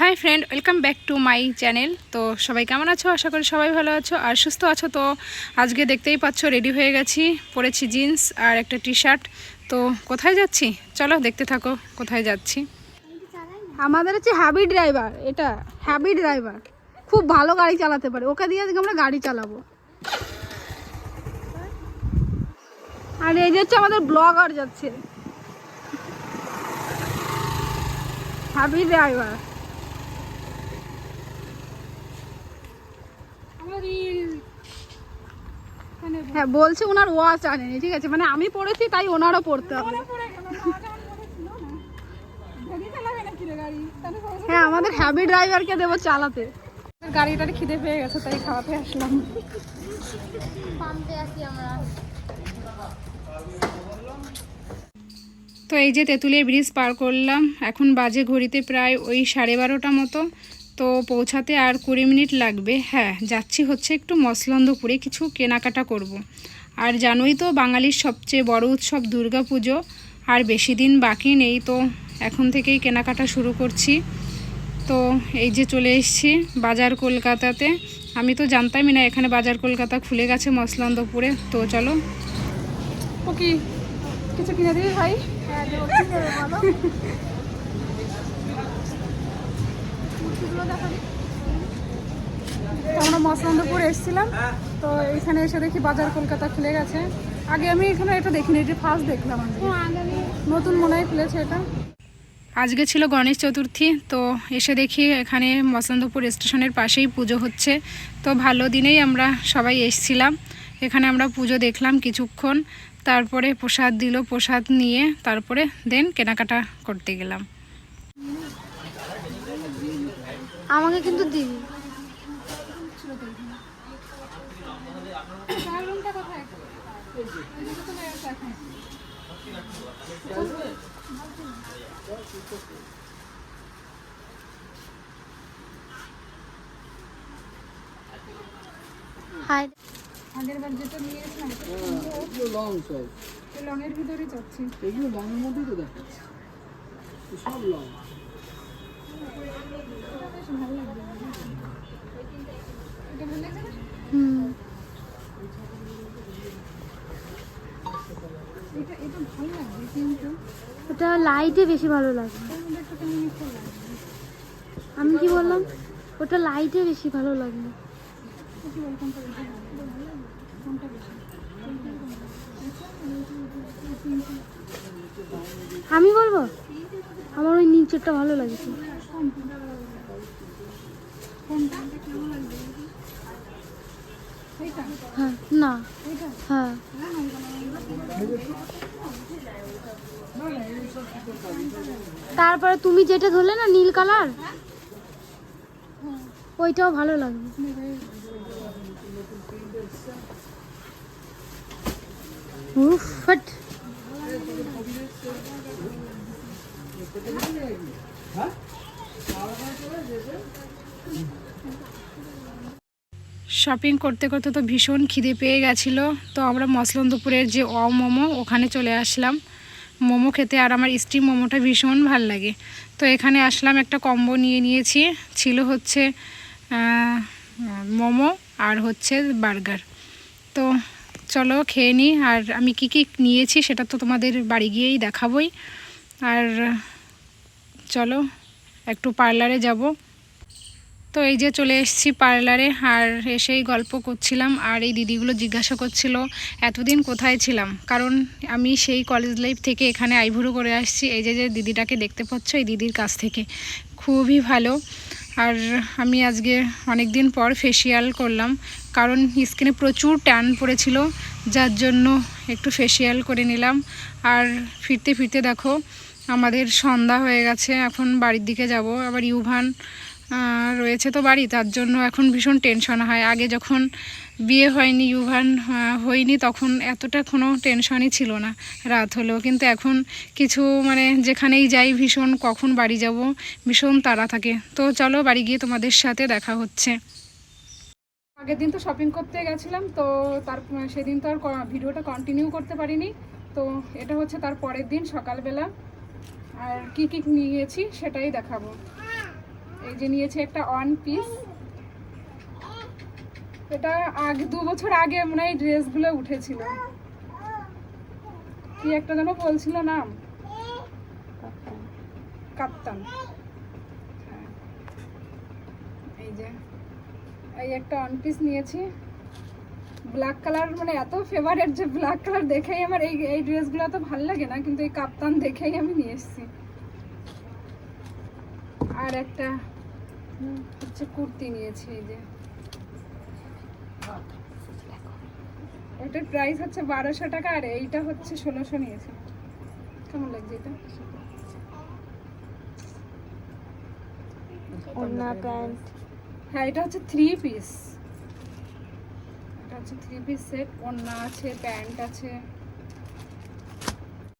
Hi friend welcome back to my channel তো সবাই কেমন আছো? আশা করি সবাই ভালো আছো আর সুস্থ আছো তো? আজকে দেখতেই পাচ্ছ রেডি হয়ে গেছি। পরেছি জিন্স আর একটা টি শার্ট তো কোথায় যাচ্ছি? চলো দেখতে থাকো, কোথায় যাচ্ছি। আমাদের হচ্ছে হ্যাবি ড্রাইভার এটা হ্যাবি ড্রাইভার খুব ভালো গাড়ি চালাতে পারে। ওকে দিয়ে আজকে আমরা গাড়ি চালাবো। আর এই যে হচ্ছে আমাদের ব্লগার যাচ্ছে। হ্যাবি ড্রাইভার হ্যাঁ বলছে ওনার ওয়াচ আনেনি ঠিক আছে? মানে আমি পড়েছি তাই ওনারও পড়তে হবে। হ্যাঁ আমাদের হ্যাবি ড্রাইভারকে দেবো চালাতে। গাড়িটার খিদে পেয়ে গেছে তাই খাওয়াতে আসলাম। তো এই যে তেঁতুলিয়া ব্রিজ পার করলাম এখন বাজে ঘড়িতে প্রায় ওই সাড়ে বারোটা মতো। তো পৌঁছাতে আর কুড়ি মিনিট লাগবে। হ্যাঁ যাচ্ছি হচ্ছে একটু মসলন্দপুরে কিছু কেনাকাটা করব। আর জানোই তো বাঙালির সবচেয়ে বড় উৎসব দুর্গা পুজো আর বেশি দিন বাকি নেই তো এখন থেকেই কেনাকাটা শুরু করছি। তো এই যে চলে এসেছি বাজার কলকাতাতে। আমি তো জানতামই না এখানে বাজার কলকাতা খুলে গেছে মসলন্দপুরে। তো চলো। ও কি? কিছু কিনে দিবি ভাই? আমরা মসলন্দপুর এসেছিলাম তো এখানে এসে দেখি বাজার কলকাতা খুলে গেছে। আগে আমি এখানে এটা দেখিনি এটা ফার্স্ট দেখলাম আমি। নতুন মনে হয় খুলেছে এটা। আজকে ছিল গণেশ চতুর্থী তো এসে দেখি এখানে মসলন্দপুর স্টেশনের পাশেই পুজো হচ্ছে। তো ভালো দিনেই আমরা সবাই এসছিলাম। এখানে আমরা পুজো দেখলাম কিছুক্ষণ তারপরে প্রসাদ দিল প্রসাদ নিয়ে তারপরে দেন কেনাকাটা করতে গেলাম। আমাকে কিন্তু দিবি। হাই আগের বার যেটা নিয়েছিলাম লং সব লংয়ের ভিতরেই চাচ্ছি এগুলো লংয়ের মধ্যেই তো দেখাচ্ছে। সব লং ভালো এটা লাইটে বেশি ভালো লাগে। আমি কি বললাম? ওটা লাইটে বেশি ভালো বেশি আমি বলব? আমার ওই নিচেরটা ভালো লাগছে কোনটা? কেমন লাগবে হ্যাঁ না। হ্যাঁ। তারপরে তুমি যেটা ধরলে না নীল কালার ওইটাও ভালো লাগবে। শপিং করতে করতে তো ভীষণ খিদে পেয়ে গেছিল। তো আমরা মসলন্দপুরের যে অ মোমো, ওখানে চলে আসলাম। মোমো খেতে আর আমার স্টিম মোমোটা ভীষণ ভালো লাগে। তো এখানে আসলাম, একটা কম্বো নিয়ে নিয়েছি। ছিল হচ্ছে মোমো আর হচ্ছে বার্গার। তো চলো খেয়ে নিই আর আমি কি কি নিয়েছি সেটা তো তোমাদের বাড়ি গিয়েই দেখাবই। আর চলো, একটু পার্লারে যাব। তো এই যে চলে এসেছি পার্লারে আর এসেই গল্প করছিলাম আর এই দিদিগুলো জিজ্ঞাসা করছিল, এতদিন কোথায় ছিলাম? কারণ আমি সেই কলেজ লাইফ থেকে এখানে আইভুরো করে আসছি। এই যে যে দিদিটাকে দেখতে পাচ্ছ, এই দিদির কাছ থেকে। খুবই ভালো। আর আমি আজকে অনেক দিন পর ফেসিয়াল করলাম, কারণ স্কিনে প্রচুর ট্যান পড়েছিল, যার জন্য একটু ফেসিয়াল করে নিলাম। আর ফিরতে ফিরতে দেখো, আমাদের সন্ধ্যা হয়ে গেছে, এখন বাড়ির দিকে যাব। আবার ইউভান রয়েছে তো বাড়ি, তার জন্য এখন ভীষণ টেনশন হয়। আগে যখন বিয়ে হয়নি, ইউভান হয়নি, তখন এতটা কোনো টেনশনই ছিল না রাত হলেও। কিন্তু এখন কিছু মানে যেখানেই যাই, ভীষণ কখন বাড়ি যাব, ভীষণ তাড়া থাকে। তো চলো বাড়ি গিয়ে তোমাদের সাথে দেখা হচ্ছে। আগের দিন তো শপিং করতে গেছিলাম, তো তার, সেদিন তো আর ভিডিওটা কন্টিনিউ করতে পারিনি। তো এটা হচ্ছে তার পরের দিন সকালবেলা। আর কি কি নিয়েছি সেটাই দেখাবো। যে নিয়েছি একটা ওয়ান পিস এটা আগে দু বছর আগে মনে হয় ড্রেসগুলো উঠেছিল। কি একটা যেন বলছিল নাম? কাপ্তান। হ্যাঁ। এই যে, এই একটা ওয়ান পিস নিয়েছি। ব্ল্যাক কালার মানে এত ফেভারেট যে ব্ল্যাক কালার দেখেই আমার এই এই ড্রেসগুলো তো ভালো লাগে না, কিন্তু এই কাপ্তান দেখেই আমি নিয়ে এসেছি। আর একটা হচ্ছে কুর্তি নিয়েছি এই যে। ওটার প্রাইস হচ্ছে বারোশো টাকা আর এইটা হচ্ছে ষোলোশো নিয়েছে। কেমন লাগছে এটা? ওড়না প্যান্ট। হ্যাঁ এটা হচ্ছে থ্রি পিস এটা হচ্ছে থ্রি পিস সেট ওড়না আছে প্যান্ট আছে।